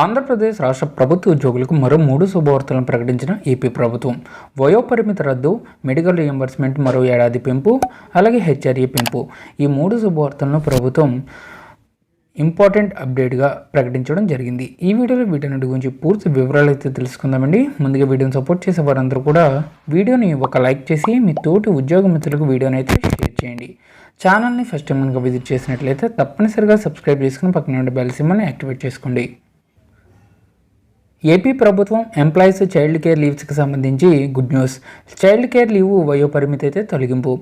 ఆంధ్రప్రదేశ్ రాష్ట్ర ప్రభుత్వ ఉద్యోగులకు మరో మూడు శుభవార్తలను ప్రకటించిన ఏపీ ప్రభుత్వం. వయోపరిమితి రద్దు మెడికల్ రియంబర్స్మెంట్ మరో ఏడాది పెంపు అలాగే హెచ్ఆర్ఏ పెంపు. ఈ మూడు శుభవార్తలను ప్రభుత్వం ఇంపార్టెంట్ అప్డేట్గా ప్రకటించడం జరిగింది. ఈ వీడియోలో వీటన్నిటి గురించి పూర్తి వివరాలు అయితే తెలుసుకుందామండి. ముందుగా వీడియోని సపోర్ట్ చేసే వారందరూ కూడా వీడియోని ఒక లైక్ చేసి మీ తోటి ఉద్యోగ మిత్రులకు వీడియోని అయితే షేర్ చేయండి. ఛానల్ని ఫస్ట్ టైం కనుక విజిట్ చేసినట్లయితే తప్పనిసరిగా సబ్స్క్రైబ్ చేసుకుని పక్కన ఉండే బెల్ సిమ్మని యాక్టివేట్ చేసుకోండి. ఏపీ ప్రభుత్వం ఎంప్లాయీస్ చైల్డ్ కేర్ లీవ్స్కి సంబంధించి good news. Child care leave వయోపరిమితి అయితే తొలగింపు.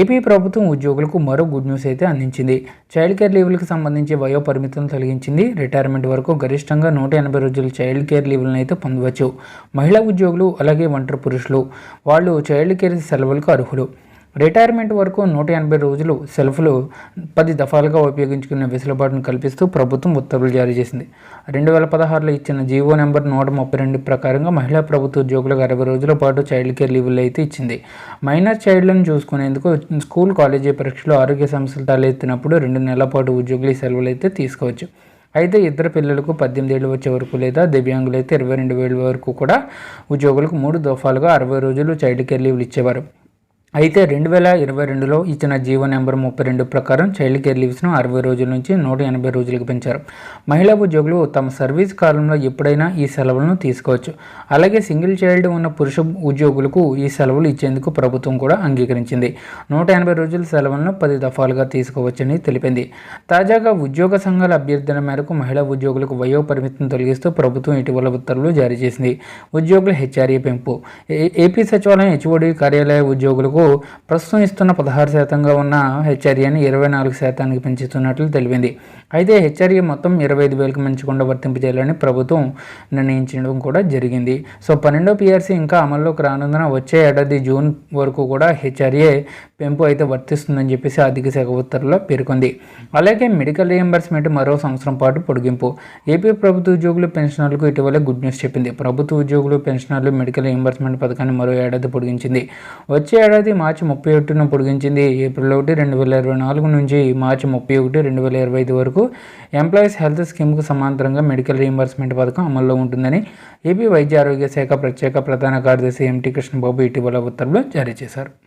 ఏపీ ప్రభుత్వం ఉద్యోగులకు మరో గుడ్ న్యూస్ అయితే అందించింది. చైల్డ్ కేర్ లీవ్లకు సంబంధించి వయో పరిమితిని తొలగించింది. రిటైర్మెంట్ వరకు గరిష్టంగా నూట ఎనభై రోజులు చైల్డ్ కేర్ లీవ్లను అయితే పొందవచ్చు. మహిళా ఉద్యోగులు అలాగే ఒంటరి పురుషులు. వాళ్ళు చైల్డ్ కేర్ సెలవులకు అర్హులు. రిటైర్మెంట్ వరకు నూట ఎనభై రోజులు సెల్ఫ్లు పది దఫాలుగా ఉపయోగించుకునే వెసులుబాటును కల్పిస్తూ ప్రభుత్వం ఉత్తర్వులు జారీ చేసింది. రెండు వేల పదహారులో ఇచ్చిన జీవో నెంబర్ నూట ముప్పై రెండు ప్రకారంగా మహిళా ప్రభుత్వ ఉద్యోగులకు అరవై రోజుల పాటు చైల్డ్ కేర్ లీవులు అయితే ఇచ్చింది. మైనర్ చైల్డ్లను చూసుకునేందుకు స్కూల్ కాలేజీ పరీక్షలు ఆరోగ్య సమస్యలు తలెత్తినప్పుడు రెండు నెలల పాటు ఉద్యోగులు సెలవులు అయితే తీసుకోవచ్చు. అయితే ఇద్దరు పిల్లలకు పద్దెనిమిది ఏళ్ళు వచ్చే వరకు లేదా దివ్యాంగులు అయితే ఇరవై రెండు వేల వరకు కూడా ఉద్యోగులకు మూడు దఫాలుగా అరవై రోజులు చైల్డ్ కేర్ లీవ్లు ఇచ్చేవారు. అయితే రెండు వేల ఇరవై రెండులో ఇచ్చిన జీవో నెంబర్ ముప్పై రెండు ప్రకారం చైల్డ్ కేర్ లీవ్స్ను అరవై రోజుల నుంచి నూట ఎనభై రోజులకు పెంచారు. మహిళా ఉద్యోగులు తమ సర్వీస్ కాలంలో ఎప్పుడైనా ఈ సెలవులను తీసుకోవచ్చు. అలాగే సింగిల్ చైల్డ్ ఉన్న పురుష ఉద్యోగులకు ఈ సెలవులు ఇచ్చేందుకు ప్రభుత్వం కూడా అంగీకరించింది. నూట ఎనభై రోజుల సెలవులను పది దఫాలుగా తీసుకోవచ్చని తెలిపింది. తాజాగా ఉద్యోగ సంఘాల అభ్యర్థన మేరకు మహిళా ఉద్యోగులకు వయో పరిమితిని తొలగిస్తూ ప్రభుత్వం ఇటీవల ఉత్తర్వులు జారీ చేసింది. ఉద్యోగుల హెచ్ఆర్ఏ పెంపు. ఏపీ సచివాలయం హెచ్ఓడి కార్యాలయ ఉద్యోగులకు ప్రస్తుతం ఇస్తున్న పదహారు శాతంగా ఉన్న హెచ్ఆర్ఏని ఇరవై నాలుగు శాతానికి పెంచుతున్నట్లు తెలిపింది. అయితే హెచ్ఆర్ఏ మొత్తం ఇరవై ఐదు వేలకు మించకుండా వర్తింపజేయాలని ప్రభుత్వం నిర్ణయించడం కూడా జరిగింది. సో పన్నెండో పిఆర్సీ ఇంకా అమల్లోకి రానందున వచ్చే ఏడాది జూన్ వరకు కూడా హెచ్ఆర్ఏ పెంపు అయితే వర్తిస్తుందని చెప్పేసి ఆర్థిక శాఖ ఉత్తర్వులో పేర్కొంది. అలాగే మెడికల్ రియంబర్స్మెంట్ మరో సంవత్సరం పాటు పొడిగింపు. ఏపీ ప్రభుత్వ ఉద్యోగులు పెన్షనర్లకు ఇటీవల గుడ్ న్యూస్ చెప్పింది. ప్రభుత్వ ఉద్యోగులు పెన్షనర్లు మెడికల్ రియంబర్స్మెంట్ పథకాన్ని మరో ఏడాది పొడిగించింది. వచ్చే ఏడాది మార్చి ముప్పై ఒకటిన పొడిగించింది. ఏప్రిల్ ఒకటి రెండు వేల ఇరవై నాలుగు నుంచి మార్చి ముప్పై ఒకటి రెండు వేల ఇరవై ఐదు వరకు ఎంప్లాయీస్ హెల్త్ స్కీమ్కు సమాంతరంగా మెడికల్ రీఎంబర్స్మెంట్ పథకం అమల్లో ఉంటుందని ఏపీ వైద్య ఆరోగ్య శాఖ ప్రత్యేక ప్రధాన కార్యదర్శి ఎంటీ కృష్ణబాబు ఇటీవల ఉత్తర్వులు జారీ చేశారు.